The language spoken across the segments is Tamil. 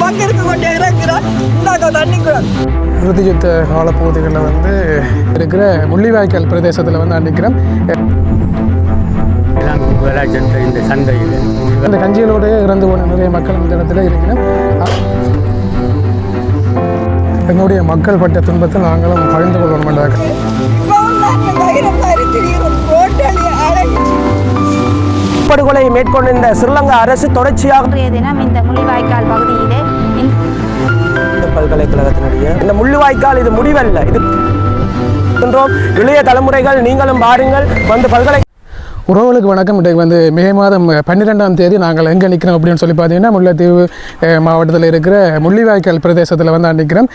பங்கெடுத்து கொண்டே இறக்குறோம் நாங்கள் தண்ணி கூட இறுதி யுத்த காலப்பகுதிகளில் வந்து இருக்கிற முள்ளிவாய்க்கால் பிரதேசத்தில் வந்து அன்றைக்கிறோம் இந்த சந்தையில் அந்த கஞ்சிகளோடய இறந்து போன நிறைய மக்கள் இந்த இடத்துல இருக்கிறோம். எங்களுடைய மக்கள் பட்ட துன்பத்தை நாங்களும் பகிர்ந்து கொள்வோம் என்றார்கள். மேற்கொண்ட இந்த ஸ்ரீலங்கா அரசு தொடர்ச்சியாக தினம் இந்த முள்ளிவாய்க்கால் பகுதியிலே இந்த பல்கலைக்கழகத்தினுடைய இந்த முள்ளுவாய்க்கால் இது முடிவல்ல. இது இளைய தலைமுறைகள் நீங்களும் பாருங்கள். வந்து பல்கலை உறவுகளுக்கு வணக்கம். இன்றைக்கு வந்து மே மாதம் பன்னிரெண்டாம் தேதி நாங்கள் எங்கே நிற்கிறோம் அப்படின்னு சொல்லி பார்த்தீங்கன்னா முல்லைத்தீவு மாவட்டத்தில் இருக்கிற முள்ளிவாய்க்கால் பிரதேசத்தில் வந்து நிற்கிறோம்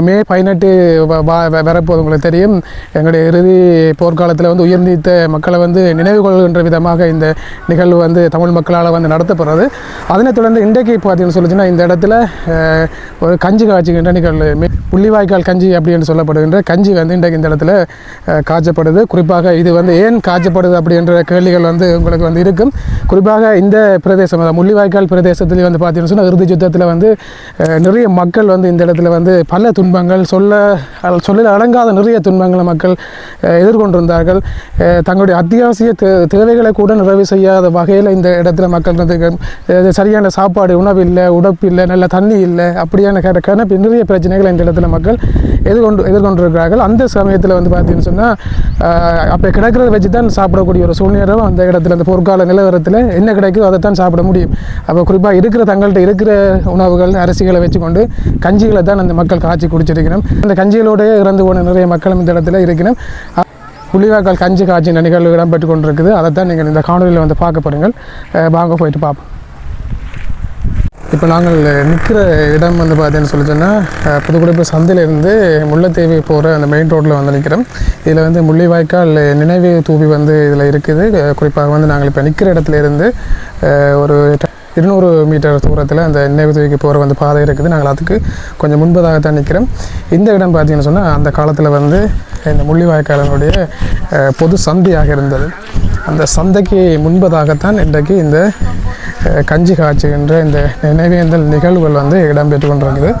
மே பதினெட்டு வ- வ- வ- வரப்போது உங்களுக்கு தெரியும். எங்களுடைய இறுதி போர்க்காலத்தில் வந்து உயிர் நீத்த மக்களை வந்து நினைவு கொள்கின்ற விதமாக இந்த நிகழ்வு வந்து தமிழ் மக்களால் வந்து நடத்தப்படுறது. அதனைத் தொடர்ந்து இன்றைக்கு பார்த்தீங்கன்னு சொல்லிச்சுன்னா இந்த இடத்துல ஒரு கஞ்சி காய்ச்சுகின்ற நிகழ்வு. முள்ளிவாய்க்கால் கஞ்சி அப்படின்னு சொல்லப்படுகின்ற கஞ்சி வந்து இன்றைக்கு இந்த இடத்துல காய்ச்சப்படுது. குறிப்பாக இது வந்து ஏன் காய்ச்சப்படுது அப்படின்ற கேள்விகள் வந்து உங்களுக்கு வந்து இருக்கும். குறிப்பாக இந்த பிரதேசம் முள்ளிவாய்க்கால் பிரதேசத்தில் வந்து பார்த்தீங்கன்னு சொன்னால் இறுதி யுத்தத்தில் வந்து நிறைய மக்கள் வந்து இந்த இடத்துல வந்து பல துன்பங்கள் சொல்ல அல்- சொல்லில் அடங்காத நிறைய துன்பங்களை மக்கள் எதிர்கொண்டிருந்தார்கள். தங்களுடைய அத்தியாவசிய தே தேவைகளை கூட நிறைவு செய்யாத வகையில் இந்த இடத்துல மக்கள் வந்து சரியான சாப்பாடு உணவு இல்லை உடப்பு இல்லை நல்ல தண்ணி இல்லை அப்படியான கண கணப்பு நிறைய பிரச்சனைகளை இந்த இடத்துல மக்கள் எதிர்கொண்டு எதிர்கொண்டிருக்கிறார்கள். அந்த சமயத்தில் வந்து பார்த்தீங்கன்னு சொன்னால் அப்போ கிடக்கிறத வச்சு தான் சாப்பிடக்கூடிய ஒரு சூழ்நிலை அந்த இடத்துல அந்த பொற்கால நிலவரத்தில் என்ன கிடைக்குதோ அதை தான் சாப்பிட முடியும். அப்போ குறிப்பாக இருக்கிற தங்கள்கிட்ட இருக்கிற உணவுகள் அரிசிகளை வச்சுக்கொண்டு கஞ்சிகளை தான் அந்த மக்கள் காய்ச்சி குடிச்சிருக்கணும். அந்த கஞ்சிகளோடய இறந்து போன நிறைய மக்களும் இந்த இடத்துல இருக்கணும். புள்ளிவாக்கால் கஞ்சி காய்ச்சி நிகழ்வு இடம்பெற்று கொண்டிருக்குது. அதை தான் நீங்கள் இந்த காணொலியில் வந்து பார்க்க போகிறீங்கள் வாங்க போயிட்டு பார்ப்போம். இப்போ நாங்கள் நிற்கிற இடம் வந்து பார்த்தீங்கன்னு சொல்லி சொன்னால் புதுக்குடிப்பு சந்தையிலேருந்து முல்லைத்தேவி போகிற அந்த மெயின் ரோட்டில் வந்து நிற்கிறோம் இதில் வந்து முள்ளிவாய்க்கால் நினைவு தூவி வந்து இதில் இருக்குது. குறிப்பாக வந்து நாங்கள் இப்போ நிற்கிற இடத்துல இருந்து ஒரு இருநூறு மீட்டர் தூரத்தில் அந்த நினைவு தூவிக்கு போகிற வந்து பாதை இருக்குது. நாங்கள் அதுக்கு கொஞ்சம் முன்பதாக தான் நிற்கிறோம் இந்த இடம் பார்த்தீங்கன்னு சொன்னால் அந்த காலத்தில் வந்து இந்த முள்ளிவாய்க்காலனுடைய பொது சந்தையாக இருந்தது. அந்த சந்தைக்கு முன்பதாகத்தான் இன்றைக்கு இந்த கஞ்சி காய்ச்சுகின்ற இந்த நினைவேந்தல் நிகழ்வுகள் வந்து இடம்பெற்று கொண்டிருக்குது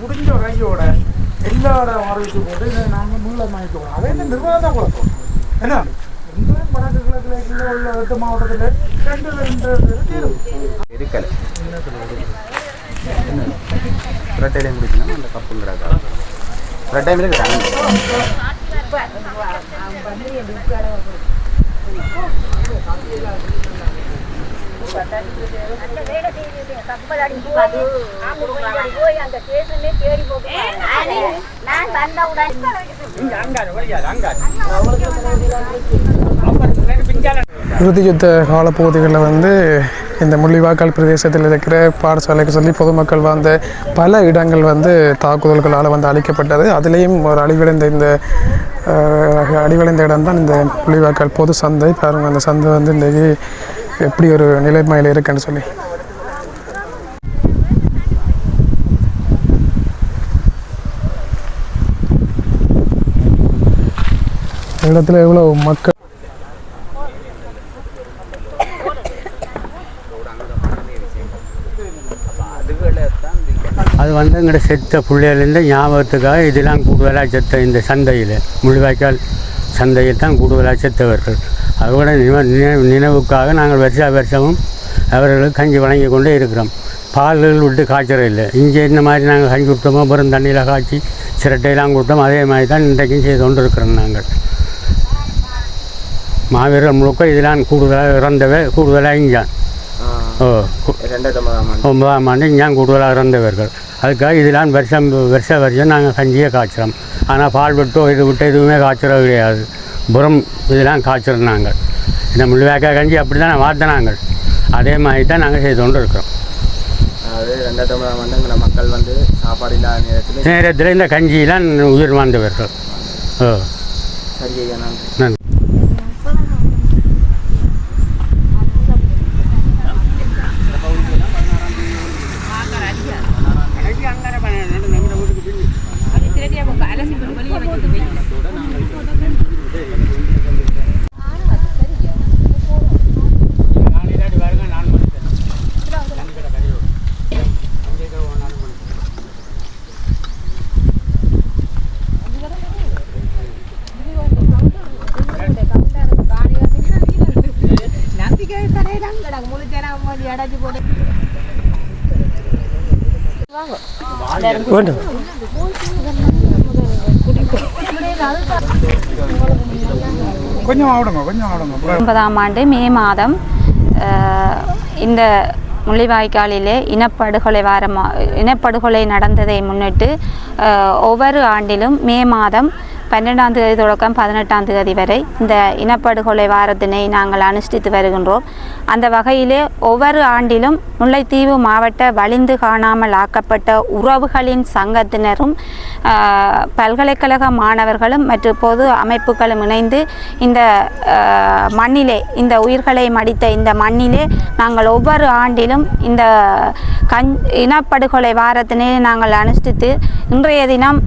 முடிஞ்ச கையோட எல்லா இடம் ஆரம்பிச்சு போட்டு இதை நாங்கள் முள்ள மாய்க்கணும் அதே இந்த நிர்வாகம் தான் குழப்பம் என்ன? இந்த மாவட்டத்தில் ரெண்டு ரெண்டு தீரும் அந்த நான் வந்தவுடன் இறுதி யுத்த காலப்பகுதிகளில் வந்து இந்த முள்ளிவாய்க்கால் பிரதேசத்தில் இருக்கிற பாடசாலைக்கு சொல்லி பொதுமக்கள் வாழ்ந்த பல இடங்கள் வந்து தாக்குதல்களால் வந்து அழிக்கப்பட்டது. அதுலேயும் ஒரு அழிவடைந்த இந்த அஹ், அழிவடைந்த இடம் தான் இந்த முள்ளிவாய்க்கால் பொது சந்தை. பாருங்கள் அந்த சந்தை வந்து இன்றைக்கு எப்படி ஒரு நிலைமையில் இருக்குன்னு சொல்லி. இடத்துல எவ்வளோ மக்கள் அது வந்து எங்கள்கிட்ட செத்த பிள்ளையிலேருந்து ஞாபகத்துக்காக இதெல்லாம் கூடுதலாக செத்த இந்த சந்தையில். முள்ளிவாய்க்கால் சந்தையில் தான் கூடுதலாக செத்தவர்கள் அதோட நினைவு நினைவு நினைவுக்காக நாங்கள் வருஷா வருஷமும் அவர்களுக்கு கஞ்சி வழங்கி கொண்டே இருக்கிறோம். பால்கள் விட்டு காய்ச்சறது இல்லை. இங்கே இந்த மாதிரி நாங்கள் கஞ்சி விட்டோமோ வெறும் தண்ணியில் காய்ச்சி சிரட்டையெல்லாம் கொடுத்தோம் அதே மாதிரி தான் இன்றைக்கும் செய்து கொண்டு இருக்கிறோம் நாங்கள். மாவீரர் முழுக்க இதெல்லாம் கூடுதலாக இறந்தவை கூடுதலாக இஞ்சான். ஓ ஒன்பதாம் ஆண்டு. இங்கே கூடுதலாக இறந்தவர்கள். அதுக்காக இதெல்லாம் வருஷம் வருஷ வருஷம் நாங்கள் கஞ்சியே காய்ச்சுறோம். ஆனால் பால் விட்டோ இது விட்டு எதுவுமே காய்ச்சறது கிடையாது. புறம் இதெல்லாம் காய்ச்சுறோம் நாங்கள் இந்த முள்ளுவேக்கா கஞ்சி அப்படி தான் வார்த்தை நாங்கள் அதே மாதிரி தான் நாங்கள் செய்து கொண்டு இருக்கிறோம். அதாவது ரெண்டாயிரத்தி ஒன்பதாம் ஆண்டு எங்களை மக்கள் வந்து சாப்பாடு இல்லாத நேரத்தில் நேரத்தில் இந்த கஞ்சியெல்லாம் உயிர் வாழ்ந்தவர்கள். ஓ. சரி நன்றி. வேண்டும். கொஞ்சம் ஆடுங்க கொஞ்சம் ஆடுங்க ஒன்பதாம் ஆண்டு மே மாதம் இந்த முள்ளிவாய்க்காலிலே இனப்படுகொலை வாரமா இனப்படுகொலை நடந்ததை முன்னிட்டு ஒவ்வொரு ஆண்டிலும் மே மாதம் பன்னெண்டாம் தேதி தொடக்கம் பதினெட்டாம் தேதி வரை இந்த இனப்படுகொலை வாரத்தினை நாங்கள் அனுஷ்டித்து வருகின்றோம். அந்த வகையிலே ஒவ்வொரு ஆண்டிலும் முல்லைத்தீவு மாவட்ட வலிந்து காணாமல் ஆக்கப்பட்ட உறவுகளின் சங்கத்தினரும் பல்கலைக்கழக மாணவர்களும் மற்றும் பொது அமைப்புகளும் இணைந்து இந்த மண்ணிலே இந்த உயிர்களை மடித்த இந்த மண்ணிலே நாங்கள் ஒவ்வொரு ஆண்டிலும் இந்த கண் இனப்படுகொலை வாரத்தினை நாங்கள் அனுஷ்டித்து இன்றைய தினம்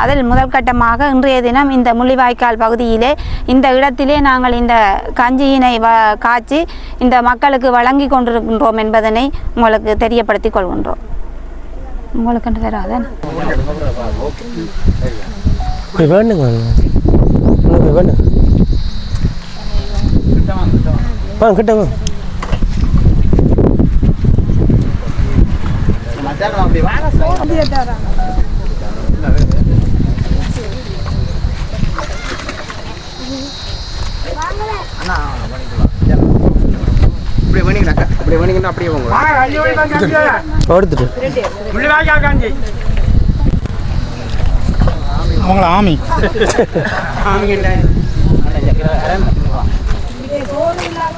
அதில் முதல் கட்டமாக இன்றைய தினம் இந்த முள்ளிவாய்க்கால் பகுதியிலே இந்த இடத்திலே நாங்கள் இந்த கஞ்சியினை வ காய்ச்சி இந்த மக்களுக்கு வழங்கி கொண்டிருக்கின்றோம் என்பதனை உங்களுக்கு தெரியப்படுத்திக் கொள்கின்றோம். உங்களுக்கு கிட்ட இப்படி வேணிங்கண்ணா இப்படி வேணிங்கன்னா அப்படியே போங்க. எடுத்துட்டு அவங்கள ஆமி.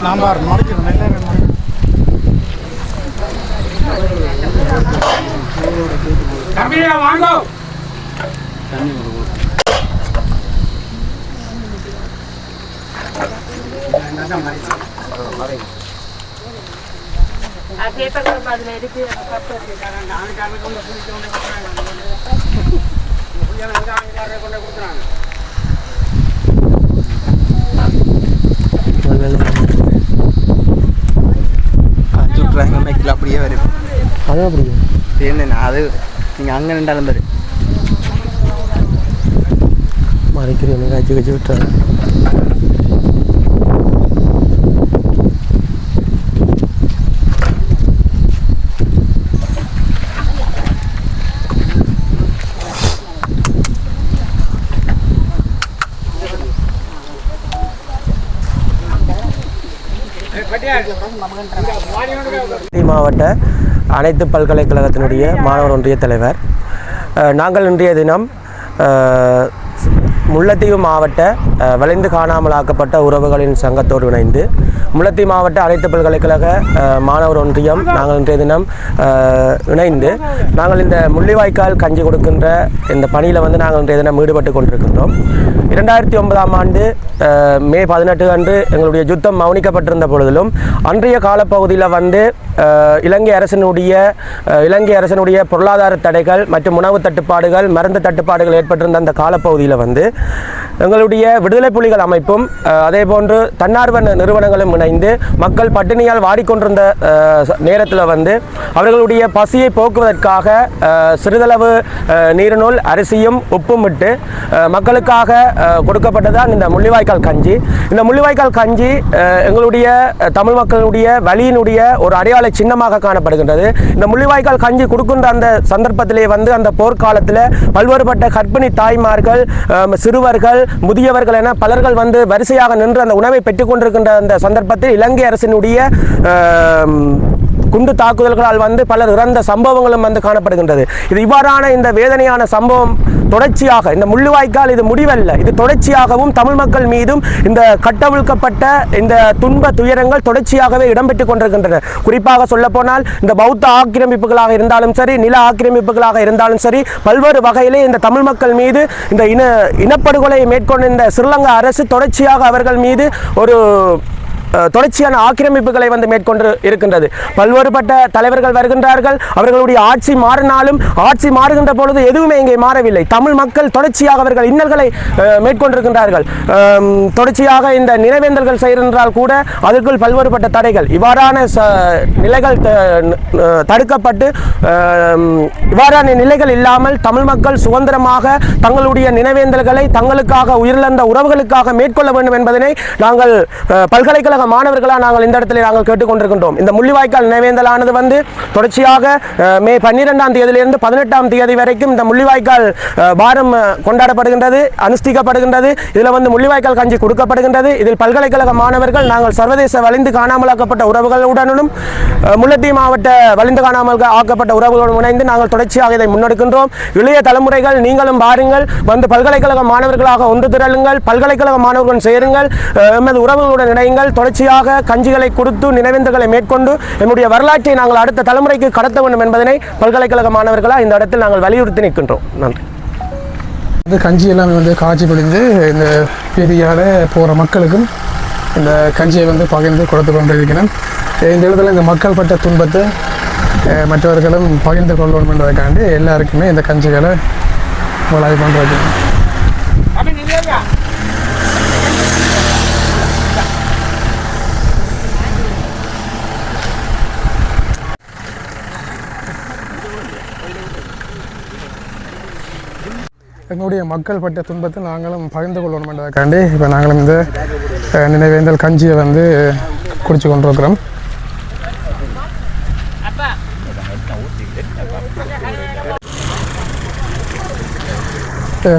நான் பாரு மறைக்கிறேன் நல்லா இருக்கு. சுட்டுறாங்க மைக்கில் அப்படியே வரும். அது அப்படி என்னண்ணா அது நீங்கள் அங்கே நின்றாலும் வரும் மறைக்கிறேன் கச்சி கச்சி விட்டுறாங்க. மாவட்ட அனைத்து பல்கலைக்கழகத்தினுடைய மாணவர் ஒன்றிய தலைவர். நாங்கள் இன்றைய தினம் முல்லைத்தீவு மாவட்ட வளைந்து காணாமல் ஆக்கப்பட்ட உறவுகளின் சங்கத்தோடு இணைந்து முல்லைத்தீவு மாவட்ட அனைத்து பல்கலைக்கழக மாணவர் ஒன்றியம் நாங்கள் இன்றைய தினம் இணைந்து நாங்கள் இந்த முள்ளிவாய்க்கால் கஞ்சி கொடுக்கின்ற இந்த பணியில் வந்து நாங்கள் இன்றைய தினம் ஈடுபட்டு கொண்டிருக்கின்றோம். இரண்டாயிரத்தி ஒன்பதாம் ஆண்டு மே பதினெட்டு அன்று எங்களுடைய யுத்தம் மௌனிக்கப்பட்டிருந்த பொழுதிலும் அன்றைய காலப்பகுதியில் வந்து இலங்கை அரசினுடைய இலங்கை அரசினுடைய பொருளாதார தடைகள் மற்றும் உணவு தட்டுப்பாடுகள் மருந்து தட்டுப்பாடுகள் ஏற்பட்டிருந்த அந்த காலப்பகுதியில் வந்து எங்களுடைய விடுதலை புலிகள் அமைப்பும் அதே போன்று தன்னார்வ நிறுவனங்களும் இணைந்து மக்கள் பட்டினியால் வாடிக்கொண்டிருந்த நேரத்தில் வந்து அவர்களுடைய பசியை போக்குவதற்காக சிறிதளவு நீரினுள் அரிசியும் உப்பும் விட்டு மக்களுக்காக கொடுக்கப்பட்டதான் இந்த முள்ளிவாய்க்கால் கஞ்சி. இந்த முள்ளிவாய்க்கால் கஞ்சி எங்களுடைய தமிழ் மக்களுடைய வழியினுடைய ஒரு அடையாள சின்னமாக காணப்படுகின்றது. இந்த முள்ளிவாய்க்கால் கஞ்சி கொடுக்கின்ற அந்த சந்தர்ப்பத்திலே வந்து அந்த போர்க்காலத்தில் பல்வேறுபட்ட கர்ப்பிணி தாய்மார்கள் சிறுவர்கள் முதியவர்கள் என பலர்கள் வந்து வரிசையாக நின்று அந்த உணவை பெற்றுக்கொண்டிருக்கின்ற அந்த சந்தர்ப்பத்தில் இலங்கை அரசினுடைய குண்டு தாக்குதல்களால் வந்து பலர் இறந்த சம்பவங்களும் வந்து காணப்படுகின்றது. இது இவ்வாறான இந்த வேதனையான சம்பவம் தொடர்ச்சியாக இந்த முள்ளுவாய்க்கால் இது முடிவல்ல. இது தொடர்ச்சியாகவும் தமிழ் மக்கள் மீதும் இந்த கட்டவிழ்க்கப்பட்ட இந்த துன்ப துயரங்கள் தொடர்ச்சியாகவே இடம்பெற்றுக் கொண்டிருக்கின்றன. குறிப்பாக சொல்லப்போனால் இந்த பௌத்த ஆக்கிரமிப்புகளாக இருந்தாலும் சரி நில ஆக்கிரமிப்புகளாக இருந்தாலும் சரி பல்வேறு வகையிலே இந்த தமிழ் மக்கள் மீது இந்த இன இனப்படுகொலை மேற்கொண்ட இந்த ஸ்ரீலங்கா அரசு தொடர்ச்சியாக அவர்கள் மீது ஒரு தொடர்ச்சியான ஆக்கிரமிப்புகளை வந்து மேற்கொண்டு இருக்கின்றது. பல்வேறுபட்ட தலைவர்கள் வருகின்றார்கள். அவர்களுடைய ஆட்சி மாறினாலும் ஆட்சி மாறுகின்ற பொழுது எதுவுமே இங்கே மாறவில்லை. தமிழ் மக்கள் தொடர்ச்சியாக அவர்கள் இன்னல்களை மேற்கொண்டிருக்கின்றார்கள். தொடர்ச்சியாக இந்த நினைவேந்தல்கள் செய்கின்றால் கூட அதற்குள் பல்வேறுபட்ட தடைகள். இவ்வாறான நிலைகள் தடுக்கப்பட்டு இவ்வாறான நிலைகள் இல்லாமல் தமிழ் மக்கள் சுதந்திரமாக தங்களுடைய நினைவேந்தல்களை தங்களுக்காக உயிரிழந்த உறவுகளுக்காக மேற்கொள்ள வேண்டும் என்பதனை நாங்கள் பல்கலைக்கழக தமிழக மாணவர்களாக நாங்கள் இந்த இடத்துல நாங்கள் கேட்டுக்கொண்டிருக்கின்றோம். இந்த முள்ளிவாய்க்கால் நினைவேந்தலானது வந்து தொடர்ச்சியாக மே பன்னிரெண்டாம் தேதியிலிருந்து பதினெட்டாம் தேதி வரைக்கும் இந்த முள்ளிவாய்க்கால் வாரம் கொண்டாடப்படுகின்றது அனுஷ்டிக்கப்படுகின்றது. இதில் வந்து முள்ளிவாய்க்கால் கஞ்சி கொடுக்கப்படுகின்றது. இதில் பல்கலைக்கழக மாணவர்கள் நாங்கள் சர்வதேச வலிந்து காணாமலாக்கப்பட்ட உறவுகளுடனும் அஹ், முல்லைத்தீவு மாவட்ட வலிந்து காணாமல் ஆக்கப்பட்ட உறவுகளுடன் இணைந்து நாங்கள் தொடர்ச்சியாக இதை முன்னெடுக்கின்றோம். இளைய தலைமுறைகள் நீங்களும் பாருங்கள் வந்து பல்கலைக்கழக மாணவர்களாக ஒன்று திரளுங்கள் பல்கலைக்கழக மாணவர்களுடன் சேருங்கள் எமது உறவுகளுடன் இணையுங்கள் தொடர்ச்சியாக கஞ்சிகளை கொடுத்து நினைவேந்துகளை மேற்கொண்டு எம்முடைய வரலாற்றை நாங்கள் அடுத்த தலைமுறைக்கு கடத்த வேண்டும் என்பதனை பல்கலைக்கழக மாணவர்களாக இந்த இடத்தில் நாங்கள் வலியுறுத்தி நிற்கின்றோம். நன்றி. இந்த கஞ்சி எல்லாமே வந்து காய்ச்சி பிடிந்து இந்த பெரியால் போகிற மக்களுக்கும் இந்த கஞ்சியை வந்து பகிர்ந்து கொடுத்து கொண்டிருக்கிறேன். இந்த இடத்துல இந்த மக்கள் பட்ட துன்பத்தை மற்றவர்களும் பகிர்ந்து கொள்ளணும் என்பதற்காண்டி எல்லாருக்குமே இந்த கஞ்சிகளை வளாய் பண்ணுறது எங்களுடைய மக்கள் பட்ட துன்பத்தை நாங்களும் பகிர்ந்து கொள்ளணும் என்பதற்காண்டி இப்போ நாங்களும் இந்த நினைவேந்தல் கஞ்சியை வந்து குடிச்சு கொண்டிருக்கிறோம்.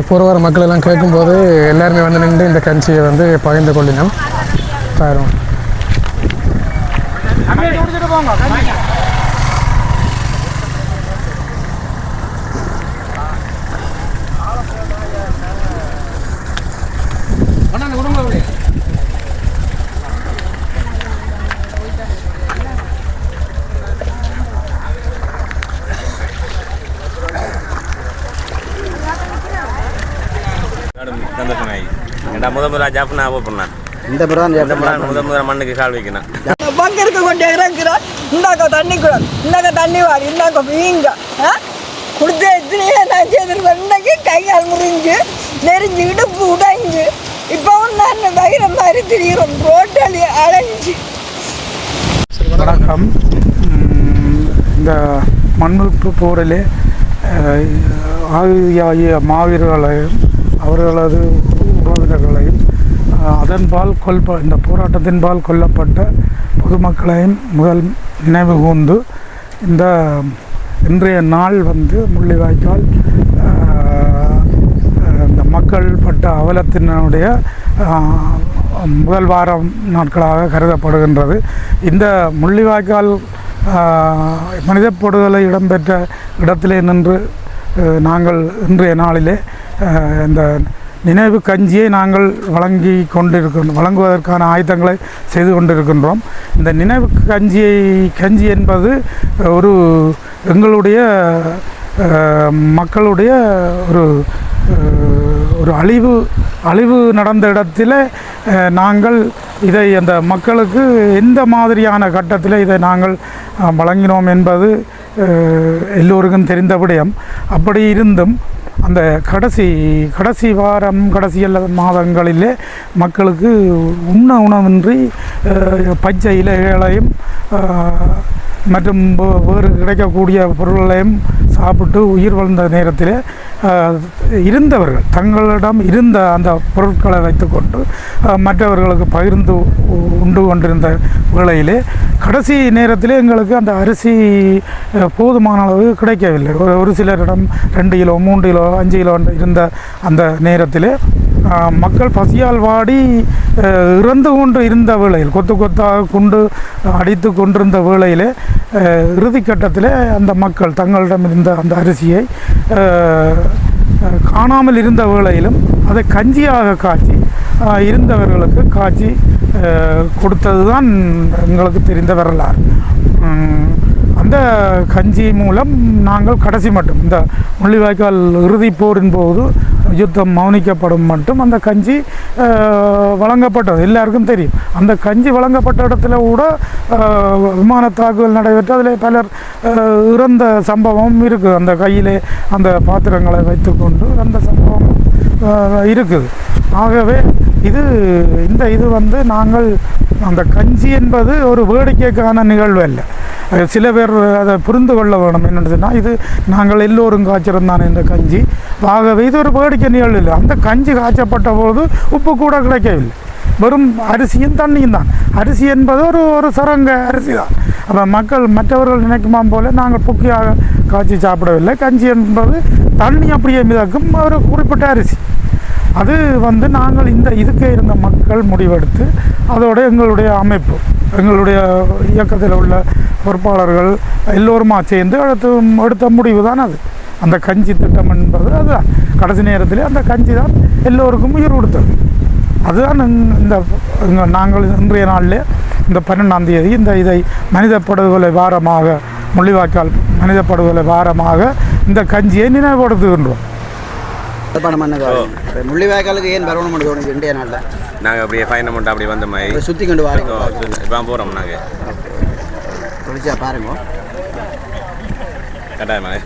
பொறுவார மக்கள் எல்லாம் கேட்கும்போது எல்லாருமே வந்து நின்று இந்த கஞ்சியை வந்து பகிர்ந்து கொள்ளினோம். பாருங்க அப்படியே குடிச்சிட்டு போங்க கஞ்சி. சந்தோஷமாயி ஏன்டா முத முதலா ஜாப் நான் பண்ணேன். இந்த பிறகு இந்த முறை முத முதல்ல மண்ணுக்கு கால் வைக்கணும். பங்கருக்கு கொண்டு இறக்குறோம் இந்தாக்க தண்ணி கூட. இந்தாக்க தண்ணி வாரி. இந்தாக்க வீங்க. ஆ? கொடுத்த எத்தனையோ நான் செய்திருப்பேன். இன்னைக்கு கை கால் முறிஞ்சு நெறிஞ்சு இடுப்பு உடைஞ்சு இப்போவும் நான் வயிறு மாதிரி திரிகிறோம் ரோட்டலி அடைஞ்சு வணக்கம். இந்த மண்ணுப்பு போரிலே ஆகிய மாவீரர்களையும் அவர்களது உறவினர்களையும் அதன்பால் கொல்ப இந்த போராட்டத்தின்பால் கொல்லப்பட்ட பொதுமக்களையும் முதல் நினைவு கூர்ந்து இந்த இன்றைய நாள் வந்து முள்ளிவாய்க்கால் இந்த மக்கள் பட்ட அவலத்தினுடைய முதல் வாரம் நாட்களாக கருதப்படுகின்றது. இந்த முள்ளிவாய்க்கால் மனித மனிதப்படுகொலை இடம்பெற்ற இடத்திலே நின்று நாங்கள் இன்றைய நாளிலே இந்த நினைவு கஞ்சியை நாங்கள் வழங்கி கொண்டிருக்கின்றோம் வழங்குவதற்கான ஆயுதங்களை செய்து கொண்டிருக்கின்றோம். இந்த நினைவு கஞ்சியை கஞ்சி என்பது ஒரு எங்களுடைய மக்களுடைய ஒரு ஒரு அழிவு அழிவு நடந்த இடத்துல நாங்கள் இதை அந்த மக்களுக்கு எந்த மாதிரியான கட்டத்தில் இதை நாங்கள் வழங்கினோம் என்பது எல்லோருக்கும் தெரிந்த விடயம். அப்படி இருந்தும் அந்த கடைசி கடைசி வாரம் கடைசி அல்ல மாதங்களிலே மக்களுக்கு உண்ண உணவின்றி பச்சை இலைகளையும் மற்றும் வேறு கிடைக்கக்கூடிய பொருள்களையும் சாப்பிட்டு உயிர் வாழ்ந்த நேரத்தில் இருந்தவர்கள் தங்களிடம் இருந்த அந்த பொருட்களை வைத்துக்கொண்டு மற்றவர்களுக்கு பகிர்ந்து உண்டு கொண்டிருந்த வேளையிலே கடைசி நேரத்தில் எங்களுக்கு அந்த அரிசி போதுமான அளவு கிடைக்கவில்லை. ஒரு ஒரு சிலரிடம் ரெண்டு கிலோ மூன்று கிலோ அஞ்சு கிலோ இருந்த அந்த நேரத்தில் மக்கள் பசியால் வாடி இறந்து கொண்டு இருந்த வேளையில் கொத்து கொத்தாக கொண்டு அடித்து கொண்டிருந்த வேளையிலே இறுதிக்கட்டத்தில் அந்த மக்கள் தங்களிடம் இருந்த அந்த அரிசியை காணாமல் இருந்த வேளையிலும் அதை கஞ்சியாக காய்ச்சி இருந்தவர்களுக்கு காய்ச்சி கொடுத்தது தான் எங்களுக்கு தெரிந்த வரலாறு. அந்த கஞ்சி மூலம் நாங்கள் கடைசி மட்டும் இந்த முள்ளிவாய்க்கால் இறுதிப் போரின் போது யுத்தம் மௌனிக்கப்படும் மட்டும் அந்த கஞ்சி வழங்கப்பட்டது. எல்லாருக்கும் தெரியும். அந்த கஞ்சி வழங்கப்பட்ட இடத்துல கூட விமான தாக்குதல் நடைபெற்று அதில் பலர் இறந்த சம்பவம் இருக்குது. அந்த கையிலே அந்த பாத்திரங்களை வைத்துக்கொண்டு அந்த சம்பவம் இருக்குது. ஆகவே இது இந்த இது வந்து நாங்கள் அந்த கஞ்சி என்பது ஒரு வேடிக்கைக்கான நிகழ்வு அல்ல. சில பேர் அதை புரிந்து கொள்ள வேணும். என்னென்னு சொன்னால் இது நாங்கள் எல்லோரும் காய்ச்சிருந்தான் இந்த கஞ்சி. ஆகவே இது ஒரு வேடிக்கை நிகழ்வு இல்லை அந்த கஞ்சி காய்ச்சப்பட்ட போது உப்பு கூட கிடைக்கவில்லை. வெறும் அரிசியும் தண்ணியும் தான். அரிசி என்பது ஒரு ஒரு சரங்க அரிசி தான். அப்போ மக்கள் மற்றவர்கள் நினைக்குமா போல நாங்கள் பொக்கியாக காய்ச்சி சாப்பிடவில்லை. கஞ்சி என்பது தண்ணி அப்படியே மிதக்கும் ஒரு குறிப்பிட்ட அரிசி. அது வந்து நாங்கள் இந்த இதுக்கே இருந்த மக்கள் முடிவெடுத்து அதோட எங்களுடைய அமைப்பு எங்களுடைய இயக்கத்தில் உள்ள பொறுப்பாளர்கள் எல்லோருமா சேர்ந்து எடுத்து எடுத்த முடிவு தான் அது. அந்த கஞ்சி திட்டம் என்பது அதுதான் கடைசி நேரத்தில் அந்த கஞ்சி தான் எல்லோருக்கும் உயிர் கொடுத்தது. அதுதான் இந்த- நாங்கள் இன்றைய நாளில் இந்த பன்னெண்டாம் தேதி இந்த இதை மனித படுகொலை வாரமாக முள்ளிவாய்க்கால் மனித படுகொலை வாரமாக இந்த கஞ்சியை நினைவுபடுத்துகின்றோம். முள்ளிவாய்க்காலுக்கு ஏன் வரணும் தோணுது இந்திய நாளில்? நாங்கள் அப்படியே ஃபைன் அமௌண்ட் அப்படி வந்த மாதிரி. சுற்றி கொண்டு வாரீங்க. இப்போ போகிறோம் நாங்கள் ကြပါတယ်မောကတ်တိုင်းပါလေ